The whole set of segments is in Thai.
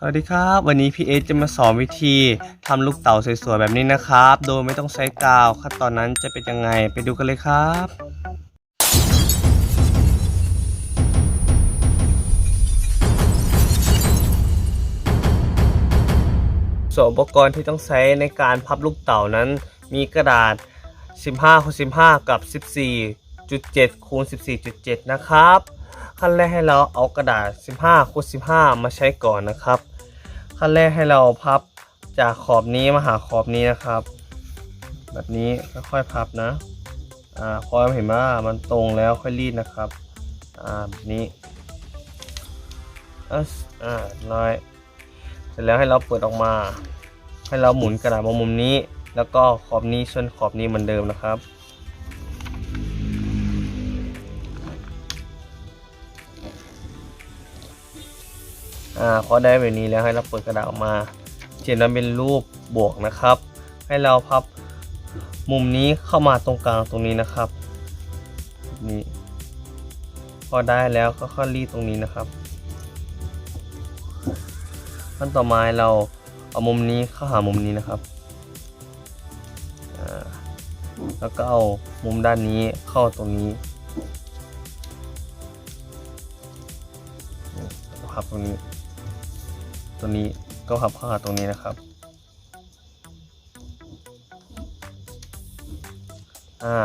สวัสดีครับ วันนี้พี่เอจะมาสอนวิธีทำลูกเต๋าสวยๆแบบนี้นะครับ โดยไม่ต้องใช้กาวขั้นตอนนั้นจะเป็นยังไงไปดูกันเลยครับส่วนอุปกรณ์ที่ต้องใช้ในการพับลูกเต๋านั้น มีกระดาษ 15คูณ15 กับ 14.7คูณ14.7 นะครับขั้นแรกให้เราเอากระดาษ 15คูณ15 มาใช้ก่อนนะครับ ขั้นแรกให้เราพับจากขอบนี้มาหาขอบนี้นะครับ แบบนี้ค่อยๆพับนะอ่าพอเห็นว่ามันตรงแล้วค่อยรีดนะครับอ่าแบบนี้อะอ่าน้อยเสร็จแล้วให้เราเปิดออกมา ให้เราหมุนกระดาษมามุมนี้ แล้วก็ขอบนี้ชนขอบนี้เหมือนเดิมนะครับ อ่าพอได้แบบนี้แล้วให้เราเปิดกระดาษออกมาเขียนว่าเป็นรูปบวกนะครับ ให้เราพับมุมนี้เข้ามาตรงกลางตรงนี้นะครับนี่พอได้แล้วก็ค่อยรีดตรงนี้นะครับขั้นต่อมาเราเอามุมนี้เข้าหามุมนี้นะครับแล้วก็เอามุมด้านนี้เข้าตรงนี้พับตรงนี้ ตัวนี้ก็พับเข้าหาตรงนี้นะครับอ่า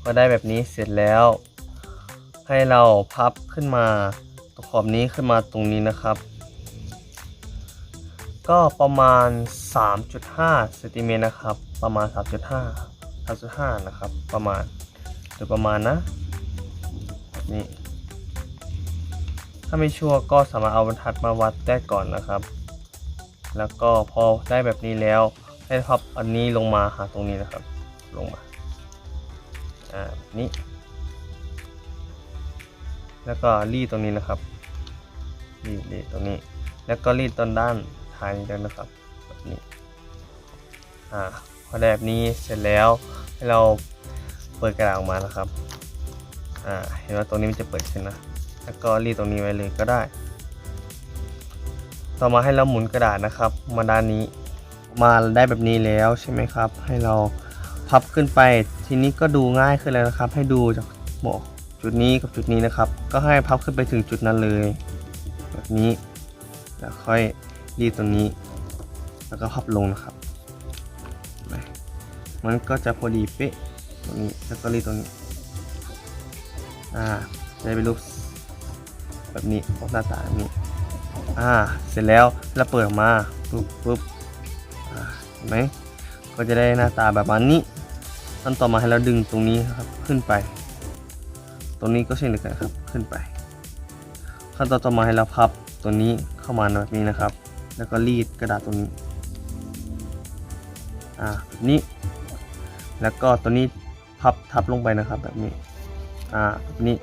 พอได้แบบนี้เสร็จแล้ว ให้เราพับขึ้นมาตขอบนี้ขึ้นมาตรงนี้นะครับ ก็ประมาณ 3.5เซนติเมตรนะครับ ประมาณ 3.5 3.5 นะครับ ประมาณโดยประมาณนะนี้ ถ้าไม่ชัวร์ก็สามารถเอาบรรทัดมาวัดได้ก่อนนะครับ แล้วก็พอได้แบบนี้แล้วให้พับอันนี้ลงมาหาตรงนี้นะครับ ลงมาอ่าแบบนี้แล้วก็รีดตรงนี้นะครับรีดรีดตรงนี้ แล้วก็รีดตอนด้านท้ายนี้ด้วยนะครับแบบนี้อ่าพอได้แบบนี้เสร็จแล้วให้เราเปิดกระดาษออกมานะครับอ่าเห็นว่าตรงนี้มันจะเปิดขึ้นนะ แล้วก็รีดตรงนี้ไว้เลยก็ได้ ต่อมาให้เราหมุนกระดาษนะครับ มาด้านนี้มาได้แบบนี้แล้วใช่ไหมครับ ให้เราพับขึ้นไป ทีนี้ก็ดูง่ายขึ้นแล้วนะครับ ให้ดูจากบอกจุดนี้กับจุดนี้นะครับ ก็ให้พับขึ้นไปถึงจุดนั้นเลย แบบนี้แล้วค่อยรีดตรงนี้ แล้วก็พับลงนะครับเห็นไหมมันก็จะพอดีเป๊ะตรงนี้แล้วก็รีดตรงนี้อ่าจะได้เป็นรูป แบบนี้ออกหน้าตาแบบนี้อ่าเสร็จแล้วเราเปิดออกมาปุ๊บปุ๊บอ่าเห็นไหมก็จะได้หน้าตาแบบนี้ขั้นต่อมาให้เราดึงตรงนี้ครับขึ้นไป ตรงนี้ก็เช่นเดียวกันครับขึ้นไป ขั้นตอนต่อมาให้เราพับตัวนี้เข้ามาแบบนี้นะครับ แล้วก็รีดกระดาษตรงนี้อ่าแบบนี้ แล้วก็ตัวนี้พับทับลงไปนะครับแบบนี้อ่าแบบนี้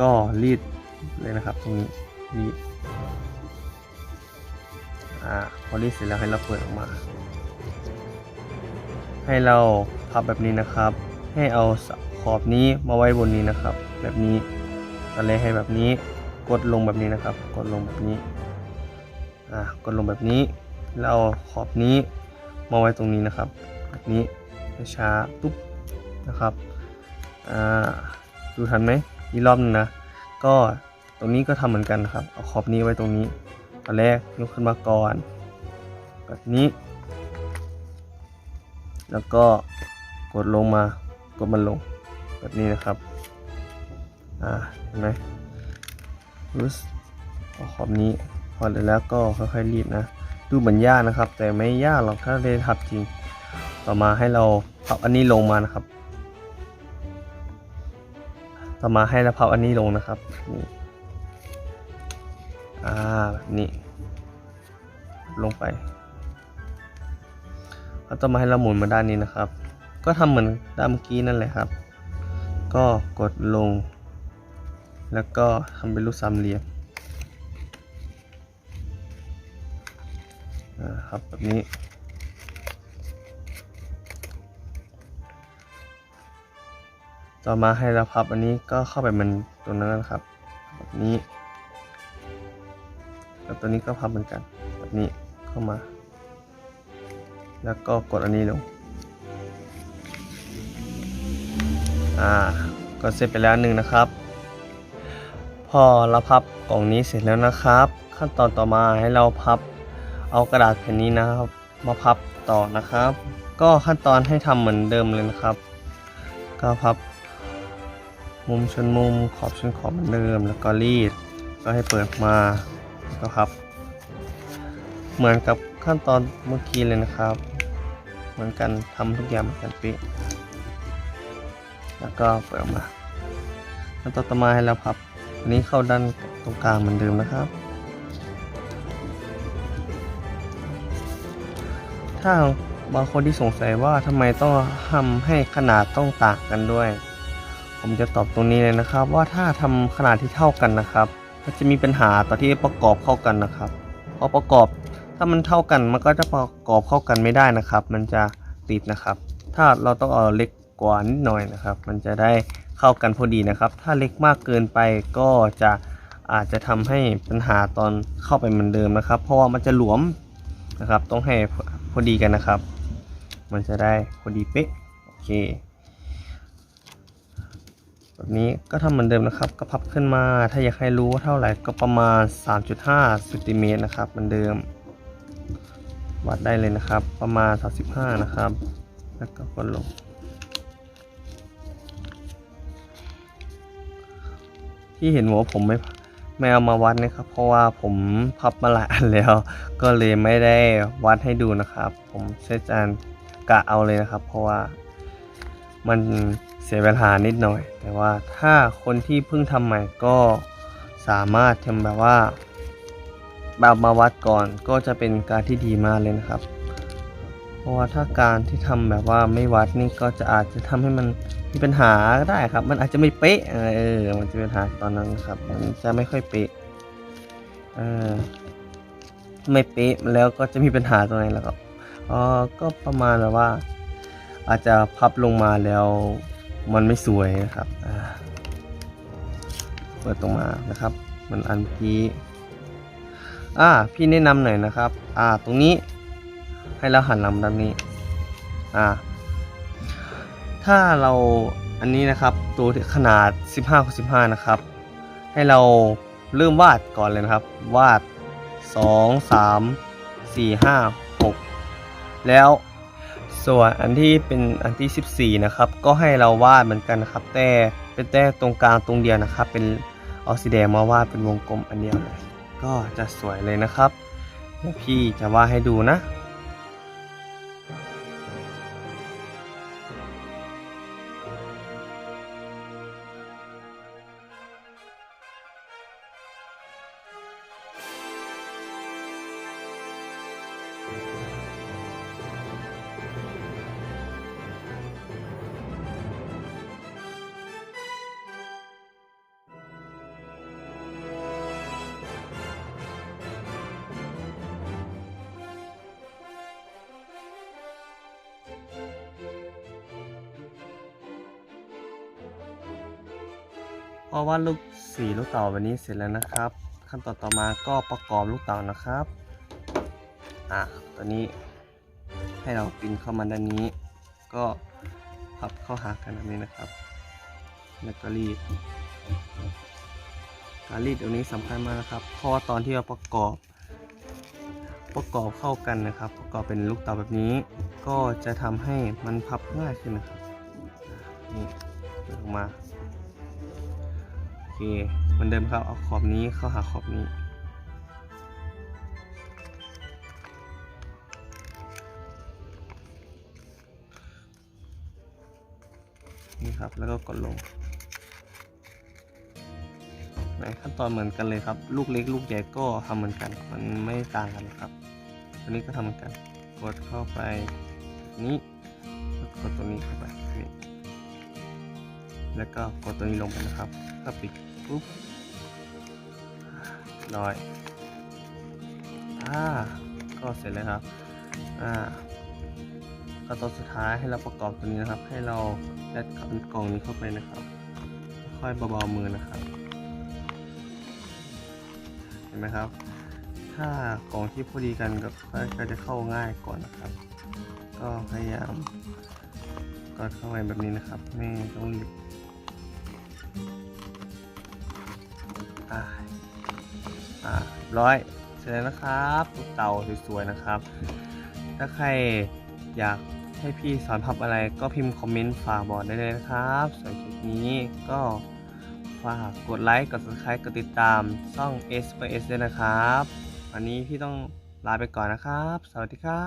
ก็รีดเลยนะครับตรงนี้รีดอ่าพอรีดเสร็จแล้วให้เราเปิดออกมา ให้เราพับแบบนี้นะครับ ให้เอาขอบนี้มาไว้บนนี้นะครับ แบบนี้อะไรให้แบบนี้กดลงแบบนี้นะครับ กดลงแบบนี้อ่ากดลงแบบนี้ แล้วเอาขอบนี้มาไว้ตรงนี้นะครับ แบบนี้ช้าๆปุ๊บนะครับอ่าดูทันไหม อีกรอบนึงนะ ก็ตรงนี้ก็ทำเหมือนกันนะครับ เอาขอบนี้ไว้ตรงนี้ตอนแรกยกขึ้นมาก่อน แบบนี้ แล้วก็กดลงมากดมันลง แบบนี้นะครับอ่าเห็นไหมรู้สเอาขอบนี้พอแล้วก็ค่อยๆรีดนะ ดูเหมือนยากนะครับ แต่ไม่ยากหรอกถ้าได้ทับจริง ต่อมาให้เราพับอันนี้ลงมานะครับ ต่อมาให้เราพับอันนี้ลงนะครับนี่อ่าแบบนี้ ลงไปแล้วต่อมาให้เราหมุนมาด้านนี้นะครับ ก็ทำเหมือนด้านเมื่อกี้นั่นแหละครับ ก็กดลง แล้วก็ทำเป็นรูปสามเหลี่ยมอ่าครับแบบนี้ ต่อมาให้เราพับอันนี้ก็เข้าไปมันตรงนั้นนะครับแบบนี้แล้วตัวนี้ก็พับเหมือนกันแบบนี้เข้ามา แล้วก็กดอันนี้ลงอ่าก็เสร็จไปแล้วหนึ่งนะครับ พอเราพับกล่องนี้เสร็จแล้วนะครับ ขั้นตอนต่อมาให้เราพับเอากระดาษแผ่นนี้นะครับ มาพับต่อนะครับ ก็ขั้นตอนให้ทำเหมือนเดิมเลยนะครับ ก็พับ มุมชนมุมขอบชนขอบเหมือนเดิม แล้วก็รีด ก็ให้เปิดมาแล้วก็พับ เหมือนกับขั้นตอนเมื่อกี้เลยนะครับ เหมือนกันทำทุกอย่างเหมือนกันเป๊ะแล้วก็เปิดออกมาขั้นตอนต่อมาให้เราพับอันนี้เข้าด้านตรงกลางเหมือนเดิมนะครับ ถ้าบางคนที่สงสัยว่าทำไมต้องทำให้ขนาดต้องต่างกันด้วย ผมจะตอบตรงนี้เลยนะครับ ว่าถ้าทำขนาดที่เท่ากันนะครับมันจะมีปัญหาต่อที่ประกอบเข้ากันนะครับพราะประกอบถ้ามันเท่ากันมันก็จะประกอบเข้ากันไม่ได้นะครับ มันจะติดนะครับ ถ้าเราต้องเอาเล็กกว่านิดหน่อยนะครับ มันจะได้เข้ากันพอดีนะครับ ถ้าเล็กมากเกินไปก็จะอาจจะทำให้ปัญหาตอนเข้าไปเหมือนเดิมนะครับ เพราะว่ามันจะหลวมนะครับ ต้องให้พอดีกันนะครับ มันจะได้พอดีเป๊ะโอเค แบบนี้ก็ทำเหมือนเดิมนะครับ ก็พับขึ้นมา ถ้าอยากให้รู้ว่าเท่าไหร่ก็ประมาณ 3.5ซนติเมตรนะครับเหมือนเดิม วัดได้เลยนะครับ ประมาณ 35 นะครับ แล้วก็กดลง ที่เห็นหัวผมไม่ไม่เอามาวัดนะครับ เพราะว่าผมพับมาหลายอันแล้ว ก็เลยไม่ได้วัดให้ดูนะครับ ผมใช้จานกะเอาเลยนะครับ เพราะว่า มันเสียเวลานิดหน่อย แต่ว่าถ้าคนที่เพิ่งทำใหม่ก็สามารถทำแบบว่าแบบมาวัดก่อนก็จะเป็นการที่ดีมากเลยนะครับ เพราะว่าถ้าการที่ทำแบบว่าไม่วัดนี่ก็จะอาจจะทำให้มันมีปัญหาก็ได้ครับ มันอาจจะไม่เป๊ะเออมันจะมีปัญหาตอนนั้นครับ มันจะไม่ค่อยเป๊ะเออไม่เป๊ะแล้วก็จะมีปัญหาตรงไหนแล้วครับอ๋อก็ประมาณแบบว่า อาจจะพับลงมาแล้วมันไม่สวยนะครับเปิดตรงมานะครับ มันอันเมื่อกี้อ่าพี่แนะนำหน่อยนะครับ อ่าตรงนี้ให้เราหันลังด้านนี้อ่าถ้าเราอันนี้นะครับ ตัวขนาด 15คูณ15 นะครับ ให้เราเริ่มวาดก่อนเลยนะครับ วาด 2 3 4 5 6 แล้ว ส่วนอันที่เป็นอันที่ 14 นะครับ ก็ให้เราวาดเหมือนกันนะครับ แต่เป็นแต่ตรงกลางตรงเดียวนะครับ เป็นเอาสีแดงมาวาดเป็นวงกลมอันเดียวเลย ก็จะสวยเลยนะครับเดี๋ยวพี่จะวาดให้ดูนะ พอวาดลูกสีลูกเต่าแบบนี้เสร็จแล้วนะครับ ขั้นตอนต่อมาก็ประกอบลูกเต่านะครับอะตอนนี้ให้เราปินเข้ามาด้านนี้ ก็พับเข้าหากันแบบนี้นะครับแล้วก็รีดการรีดตรงนี้สำคัญมากนะครับ เพราะว่าตอนที่เราประกอบ ประกอบเข้ากันนะครับ ประกอบเป็นลูกเต่าแบบนี้ ก็จะทำให้มันพับง่ายขึ้นนะครับนี่เปิดออกมา เคเหมือนเดิมครับเอาขอบนี้เข้าหาขอบนี้ นี่ครับแล้วก็กดลงในขั้นตอนเหมือนกันเลยครับ ลูกเล็กลูกใหญ่ก็ทำเหมือนกัน มันไม่ต่างกันครับตัวนี้ก็ทำเหมือนกัน กดเข้าไปนี้แล้วกดตัวนี้เข้าไปนี่แล้วก็กดตัวนี้ลงไปนะครับ ก็ปิดปุ๊บร้อยอ่าก็เสร็จแล้วครับอ่าขั้นตอนสุดท้ายให้เราประกอบตัวนี้นะครับ ให้เรายัดกล่องนี้เข้าไปนะครับ ค่อยเบาๆมือนะครับ เห็นไหมครับ ถ้ากล่องที่พอดีกันก็ก็จะเข้าง่ายก่อนนะครับ ก็พยายามกดเข้าไปแบบนี้นะครับ ไม่ต้องรีบ อ่าร้อยเสร็จแล้วนะครับลูกเตาสวยๆนะครับ ถ้าใครอยากให้พี่สอนพับอะไรก็พิมพ์คอมเมนต์ฝากบอกได้เลยนะครับส่วนคลิปนี้ก็ฝากกดไลค์ กด subscribe กดติดตามช่อง S ไป S ด้วยนะครับ วันนี้พี่ต้องลาไปก่อนนะครับ สวัสดีครับ